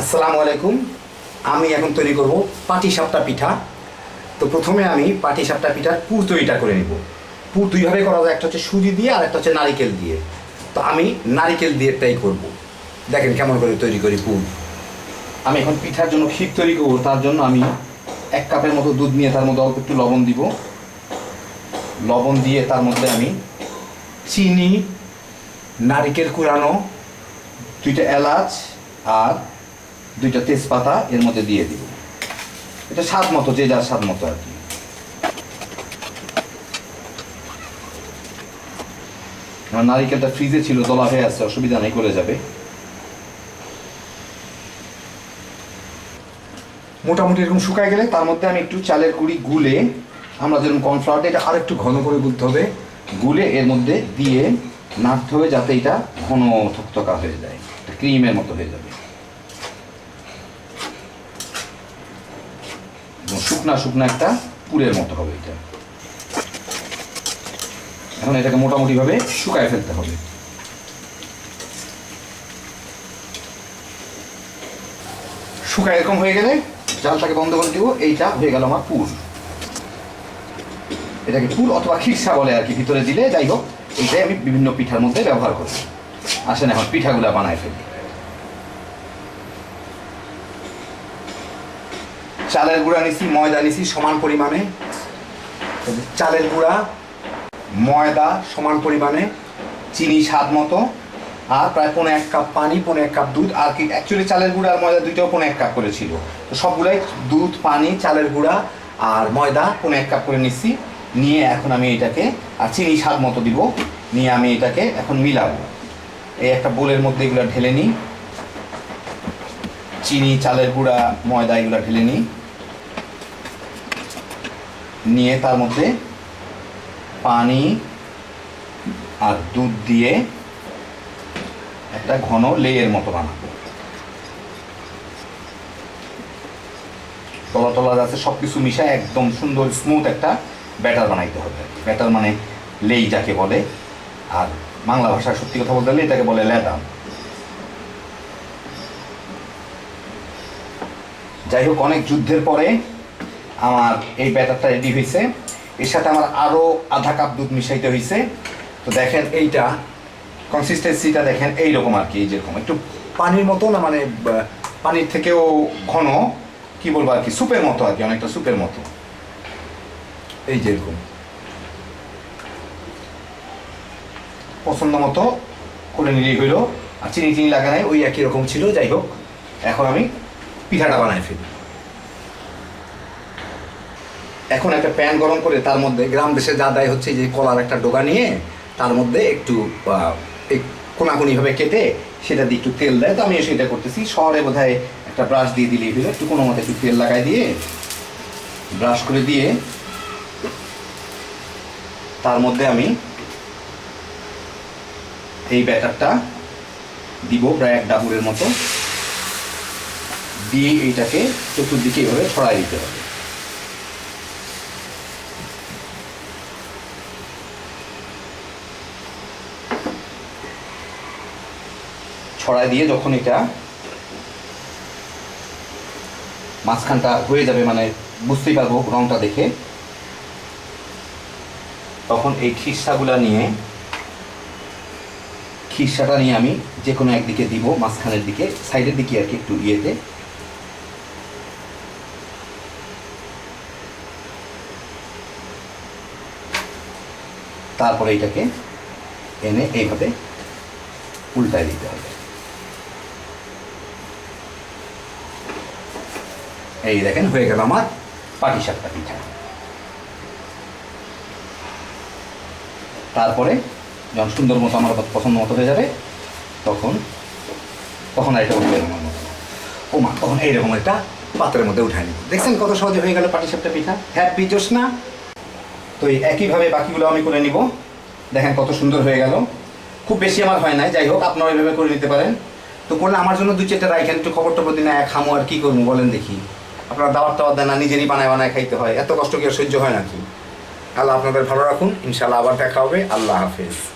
আসসালামু আলাইকুম। আমি এখন তৈরি করব পাটি সাপটা পিঠা। তো প্রথমে আমি পাটি সাপটা পিঠার পুর তৈরিটা করে নিব। পুর দুইভাবে করা যায়, একটা হচ্ছে সুজি দিয়ে আর একটা হচ্ছে নারিকেল দিয়ে। তো আমি নারিকেল দিয়ে এটাই করব। দেখেন কেমন করে তৈরি করি পুর। আমি এখন পিঠার জন্য ক্ষীর তৈরি করব, তার জন্য আমি এক কাপের মতো দুধ নিয়ে তার মধ্যে অল্প একটু লবণ দিব। লবণ দিয়ে তার মধ্যে আমি চিনি, নারিকেল কুড়ানো, দুইটা এলাচ আর দুইটা তেজপাতা এর মধ্যে দিয়ে দিব। এটা স্বাদ মতো, যে যার স্বাদ মতো আর কি। আমার নারিকেলটা ফ্রিজে ছিল, দলা হয়ে আসছে অসুবিধা নেই করে যাবে। মোটামুটি এরকম শুকায় গেলে তার মধ্যে আমি একটু চালের কুড়ি গুলে, আমরা যেরকম কর্নফ্লাওয়ারটা এটা আর একটু ঘন করে গুলতে হবে, গুলে এর মধ্যে দিয়ে নাড়তে হবে যাতে এটা ঘন থকথকা হয়ে যায় ক্রিমের মতো হয়ে যাবে। এবং শুকনা শুকনা একটা পুরের মতো হবে এটা। এখন এটাকে মোটামুটিভাবে শুকায় ফেলতে হবে। শুকায় এরকম হয়ে গেলে জালটাকে বন্ধ করে দিব, এইটা হয়ে গেল আমার পুর। এটাকে পুর অথবা খিরসা বলে আর কি, ভিতরে দিলে যাই হোক, এইটাই আমি বিভিন্ন পিঠার মধ্যে ব্যবহার করি। আসেন এখন পিঠাগুলা বানায় ফেলি। চালের গুঁড়া নিছি, ময়দা নিছি সমান পরিমাণে। চালের গুঁড়া, ময়দা সমান পরিমাণে, চিনি স্বাদ মতো, আর প্রায় পনেরো এক কাপ পানি পনেরো এক কাপ দুধ। আর কি অ্যাকচুয়ালি চালের গুঁড়া আর ময়দা দুইটাও পনেরো এক কাপ করে ছিল। তো সবগুলাই দুধ, পানি, চালের গুঁড়া আর ময়দা পনেরো এক কাপ করে নিচ্ছি নিয়ে এখন আমি এটাকে, আর চিনি স্বাদ মতো দিব। নিয়ে আমি এটাকে এখন মিলাবো। এই একটা বোলের মধ্যে এগুলো ঢেলে নিই। চিনি, চালের গুঁড়া, ময়দা এগুলো ঢেলে নিই। নিয়ে তার মধ্যে পানি আর দুধ দিয়ে একটা ঘন লেয়ের মতো বানাবো। তলা তলা যাচ্ছে সব কিছু মিশায় একদম সুন্দর স্মুথ একটা ব্যাটার বানাইতে হবে। ব্যাটার মানে লেই যাকে বলে। আর বাংলা ভাষায় সত্যি কথা বলতে গেলে এটাকে বলে ল্যাদাম যাই হোক, অনেক যুদ্ধের পরে আমার এই ব্যাটারটা রেডি হয়েছে। এর সাথে আমার আরও আধা কাপ দুধ মিশাইতে হয়েছে। তো দেখেন এইটা কনসিস্টেন্সিটা দেখেন এইরকম আর কি, যেরকম। একটু পানির মতো না মানে পানির থেকেও ঘন, কি বলব আর কি স্যুপের মতো আর কি, অনেকটা স্যুপের মতো। এই যেরকম। পছন্দ মতো করে নিলেই হইল। আর চিনি চিনি লাগা নাই ওই একই রকম ছিল, যাই হোক, এখন আমি পিঠাটা বানাই ফেলি। এখন একটা প্যান গরম করে তার মধ্যে গ্রাম দেশে যা দেয় হচ্ছে যে কলার একটা ডোকা নিয়ে, তার মধ্যে একটু কোনাকুনিভাবে কেটে সেটা দিয়ে একটু তেল দেয়। তো আমি সেটা করতেছি। শহরে বোধ একটা ব্রাশ দিয়ে দিলেই হলো। একটু কোনো মতো একটু তেল লাগাই দিয়ে ব্রাশ করে দিয়ে তার মধ্যে আমি এই ব্যাটারটা দিব প্রায় এক ডাবুরের মতো। দিয়ে এইটাকে চতুর্দিকে এভাবে ছড়াই দিতে হবে। ছড়াই দিয়ে যখন এটা মাঝখানটা হয়ে যাবে মানে বুঝতেই পারব রংটা দেখে, তখন এই খিরসাগুলা নিয়ে, খিরসাটা নিয়ে আমি যে কোনো একদিকে দিব, মাঝখানের দিকে, সাইডের দিকে আর কি একটু ইয়েতে। তারপরে এটাকে এনে এইভাবে উল্টায় দিতে হবে। এই দেখেন, হয়ে গেল আমার পাটি সাপটা পিঠা। তারপরে যখন সুন্দর মতো আমার পছন্দ মতো হয়ে যাবে, তখন তখন আর এটা উঠবে আমার মতো ও মা, তখন এইরকম একটা পাত্রের মধ্যে উঠায় নিব। দেখছেন কত সহজে হয়ে গেল পাটি সাপটা পিঠা? হ্যাপি জোসনা তো এই একইভাবে বাকিগুলো আমি করে নিব। দেখেন কত সুন্দর হয়ে গেল। খুব বেশি আমার হয় নাই, যাই হোক আপনারা এইভাবে করে নিতে পারেন। তো করলে আমার জন্য দুই চারটা রাইখেন, একটু খবর টবর দিন এক খামো আর কী করব, বলেন দেখি। আপনারা দাবার টাবার দেন না, নিজেরই বানায় বানায় খাইতে হয়। এত কষ্ট কি আর সহ্য হয় নাকি? আল্লাহ আপনাদের ভালো রাখুন ইনশাল্লাহ আবার দেখা হবে। আল্লাহ হাফেজ।